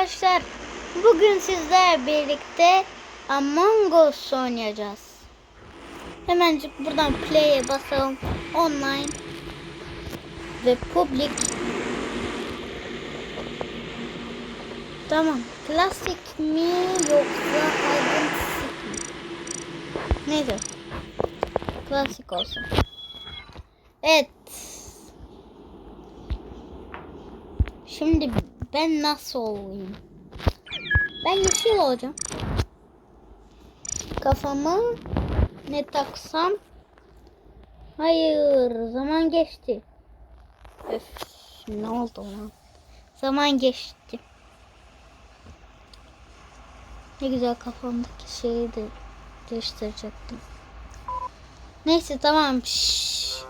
arkadaşlar. Bugün sizlerle birlikte Among Us oynayacağız. Hemencik buradan play'e basalım. Online ve public. Tamam. Klasik mi yoksa aydınlık mi? Neyse. Klasik olsun. Evet. Şimdi ben nasıl olayım? Ben yeşil olacağım. Kafama ne taksam? Hayır, zaman geçti. Öf, ne oldu lan? Zaman geçti. Ne güzel kafamdaki şeyi de değiştirecektim. Neyse tamam. Şşş.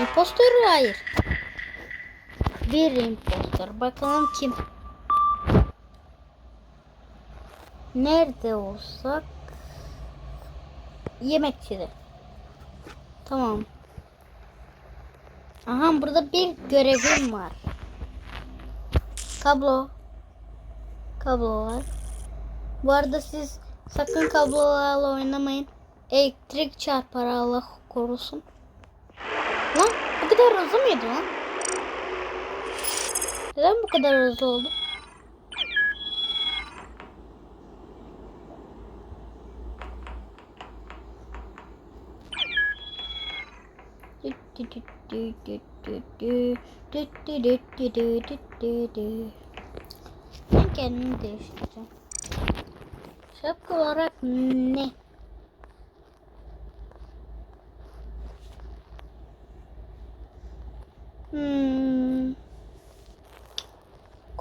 İmpostor hayır. Bir impostor. Bakalım kim? Nerede olsak? Yemekçide. Tamam. Aha burada bir görevim var. Kablo. Kablo var. Bu arada siz sakın kablolarla oynamayın. Elektrik çarpar Allah korusun. Lan bu kadar hızlı mıydı lan? Neden bu kadar hızlı oldu? Ben kendimi değiştireceğim. Şapka olarak ne? Hmm.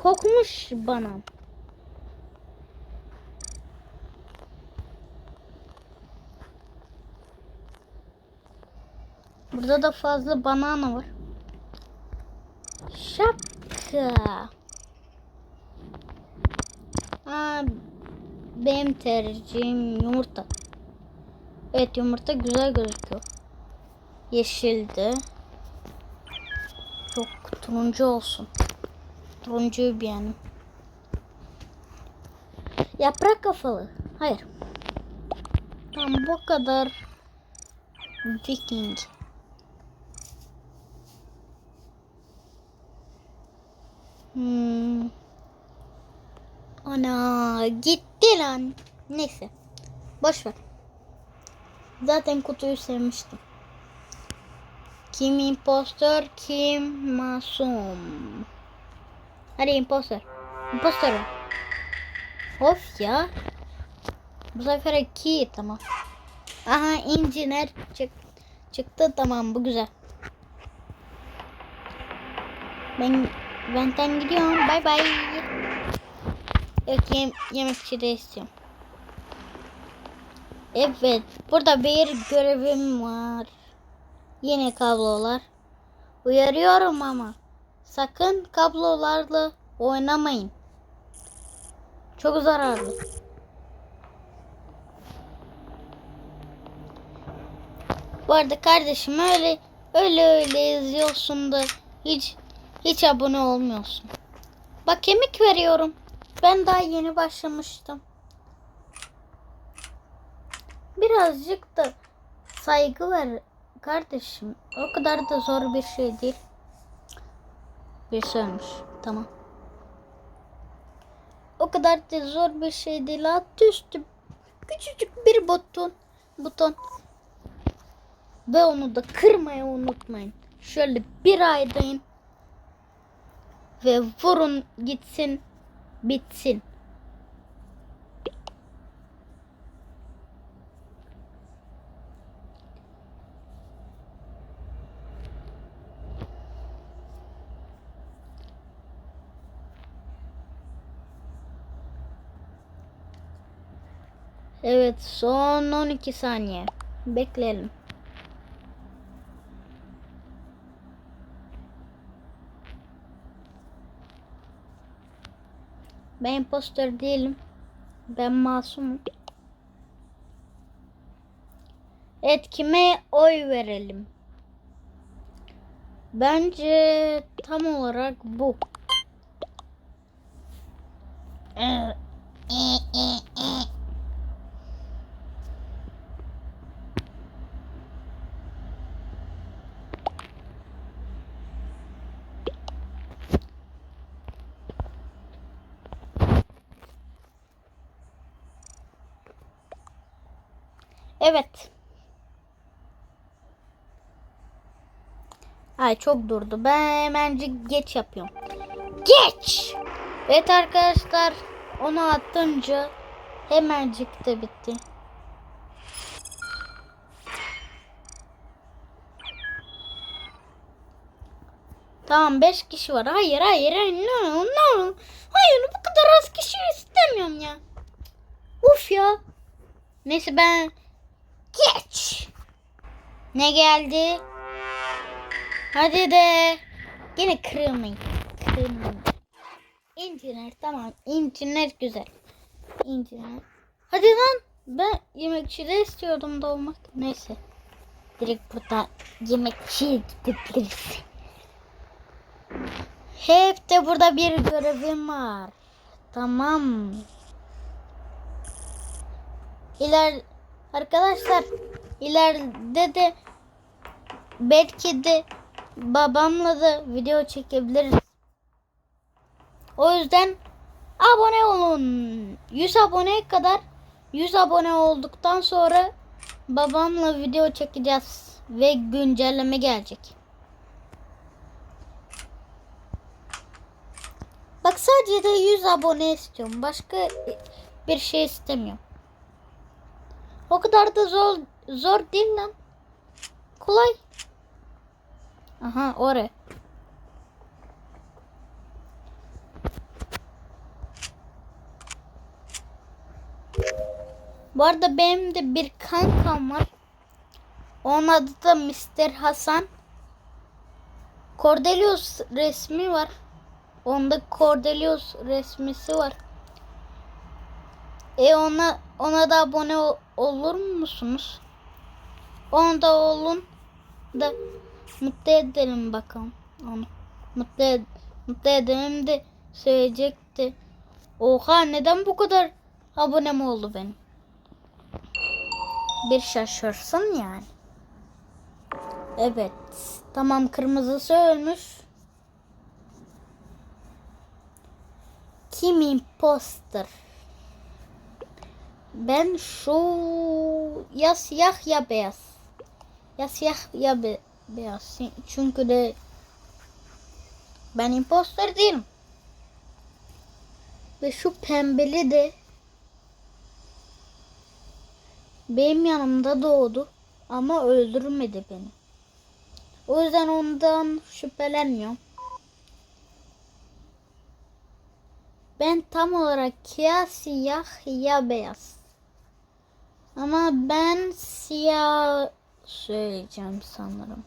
Kokmuş bana. Burada da fazla banana var. Şapka. Aa, benim tercihim yumurta. Evet yumurta güzel gözüküyor. Yeşildi. Çok turuncu olsun. Turuncuyu beğendim. Yaprak kafalı. Hayır. Tam bu kadar Viking. Hmm. Ana gitti lan. Neyse. Boş ver. Zaten kutuyu sevmiştim. Kim impostor, kim masum. Hadi. Impostor. ol. Of ya. Bu sefer iki tamam. Aha incinler çık çıktı tamam bu güzel. Ben benden gidiyorum. Bay bay. Yok yem, yemekçi istiyorum. Evet. Burada bir görevim var. Yine kablolar. Uyarıyorum ama. Sakın kablolarla oynamayın. Çok zararlı. Bu arada kardeşim öyle öyle öyle izliyorsun da hiç hiç abone olmuyorsun. Bak kemik veriyorum. Ben daha yeni başlamıştım. Birazcık da saygı ver kardeşim. O kadar da zor bir şey değil. Bir söylemiş. Tamam. O kadar da zor bir şey değil. Alt üstü küçücük bir buton. Buton. Ve onu da kırmayı unutmayın. Şöyle bir aydayın. Ve vurun gitsin. Bitsin. Evet son 12 saniye. Bekleyelim. Ben impostor değilim. Ben masumum. Evet kime oy verelim? Bence tam olarak bu. Evet. Ay çok durdu. Ben hemencik geç yapıyorum. Geç. Evet arkadaşlar onu attınca hemencik de bitti. Tamam 5 kişi var. Hayır hayır hayır no no. Hayır bu kadar az kişi istemiyorum ya. Uf ya. Neyse ben geç. Ne geldi? Hadi de. Yine kırılmayın. Kırılmayın. İnternet tamam. İnternet güzel. İnternet. Hadi lan. Ben yemekçide istiyordum da olmak. Neyse. Direkt burada yemekçiye gidebiliriz. Hep de burada bir görevim var. Tamam. İler arkadaşlar ileride de belki de babamla da video çekebiliriz. O yüzden abone olun. 100 aboneye kadar 100 abone olduktan sonra babamla video çekeceğiz ve güncelleme gelecek. Bak sadece de 100 abone istiyorum. Başka bir şey istemiyorum. O kadar da zor zor değil lan. Kolay. Aha oraya. Bu arada benim de bir kankam var. Onun adı da Mr. Hasan. Cordelius resmi var. Onda Cordelius resmisi var. E ona ona da abone ol- olur musunuz? Ona da olun da mutlu edelim bakalım onu. Mutlu, ed- mutlu edelim de söyleyecekti. Oha neden bu kadar abonem oldu benim? Bir şaşırsın yani. Evet. Tamam kırmızısı ölmüş. Kim imposter? Ben şu ya siyah ya beyaz. Ya siyah ya be- beyaz. Çünkü de ben imposter değilim. Ve şu pembeli de benim yanımda doğdu ama öldürmedi beni. O yüzden ondan şüphelenmiyorum. Ben tam olarak ya siyah ya beyaz. Ama ben siyah söyleyeceğim sanırım.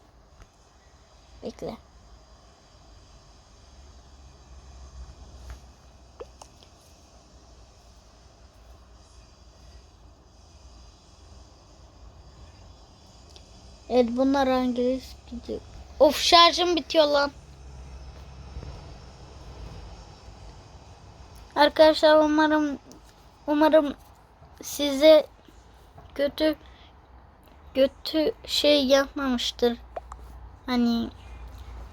Bekle. Evet bunlar hangisi gidiyor? Of şarjım bitiyor lan. Arkadaşlar umarım umarım size kötü kötü şey yapmamıştır. Hani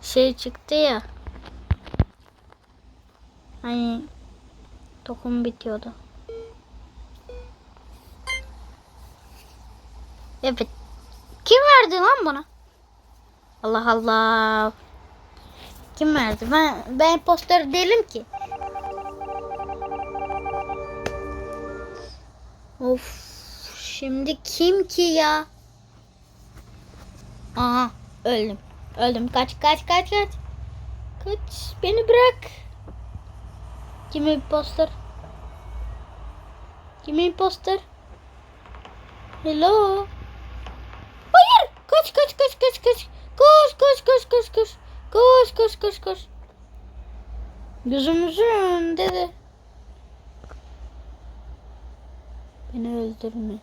şey çıktı ya. Hani tokum bitiyordu. Evet. Kim verdi lan bana? Allah Allah. Kim verdi? Ben ben poster değilim ki. Of. Şimdi kim ki ya? Aha öldüm. Öldüm. Kaç kaç kaç kaç. Kaç. Beni bırak. Kim imposter? Kim imposter? Hello. Hayır. Kaç kaç kaç kaç kaç. Koş koş koş koş koş. Koş koş koş koş. Gözümüzün önünde de. Beni öldürme.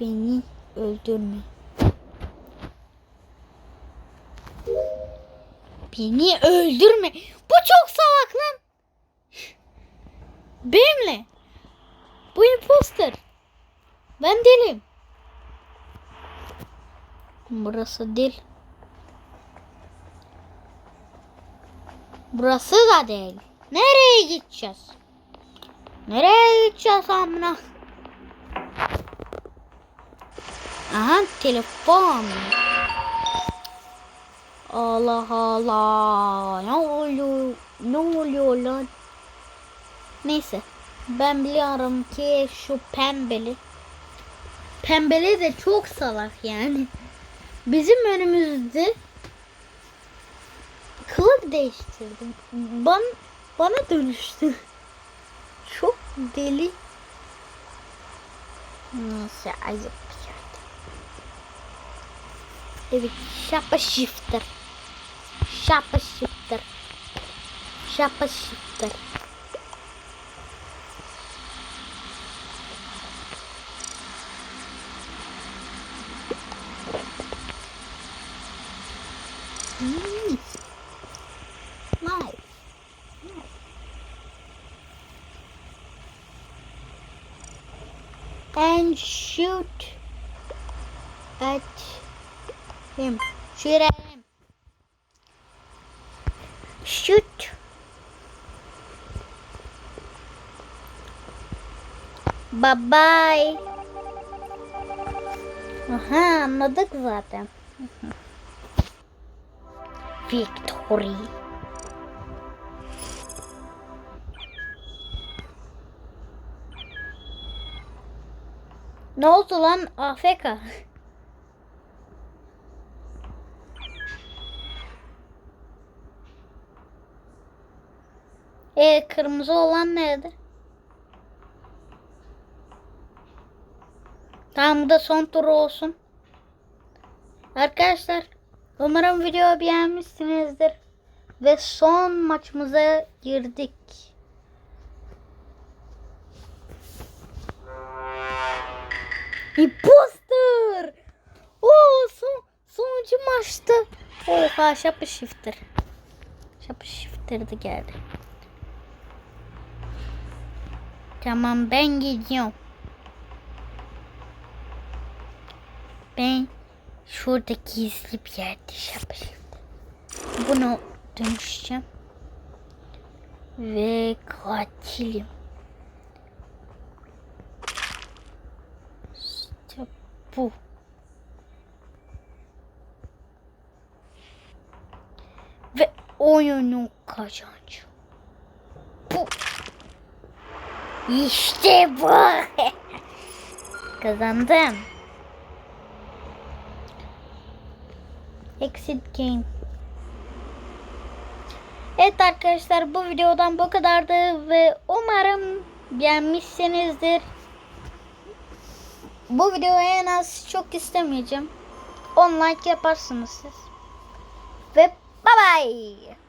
Beni öldürme. Beni öldürme. Bu çok salak lan. Benimle. Bu imposter. Ben değilim. Burası değil. Burası da değil. Nereye gideceğiz? Nereye gideceğiz amına? Aha telefon. Allah Allah. Ne oluyor? Ne oluyor lan? Neyse. Ben biliyorum ki şu pembeli. Pembeli de çok salak yani. Bizim önümüzde kılık değiştirdi. Ban, bana dönüştü. Çok deli. Neyse ayıp. Evet şapa shifter. Şapa shifter. Şapa shifter. Hmm. Nice. And shoot at him. Shoot at Shoot. Bye bye. Aha anladık zaten. Victory. Ne oldu lan AFK? E kırmızı olan nerede? Tamam bu da son tur olsun. Arkadaşlar umarım videoyu beğenmişsinizdir. Ve son maçımıza girdik. Imposter! Oo son, sonuncu maçta. Oha şapı shifter. Şapı shifter de geldi. Tamam ben gidiyorum. Ben şurada gizli bir yerde shifter. Bunu dönüşeceğim. Ve katilim. İşte bu. Ve oyunun kazancı. Bu. İşte bu. Kazandım. Exit game. Evet arkadaşlar bu videodan bu kadardı ve umarım beğenmişsinizdir. Bu videoyu en az çok istemeyeceğim. 10 like yaparsınız siz. Ve bye bye.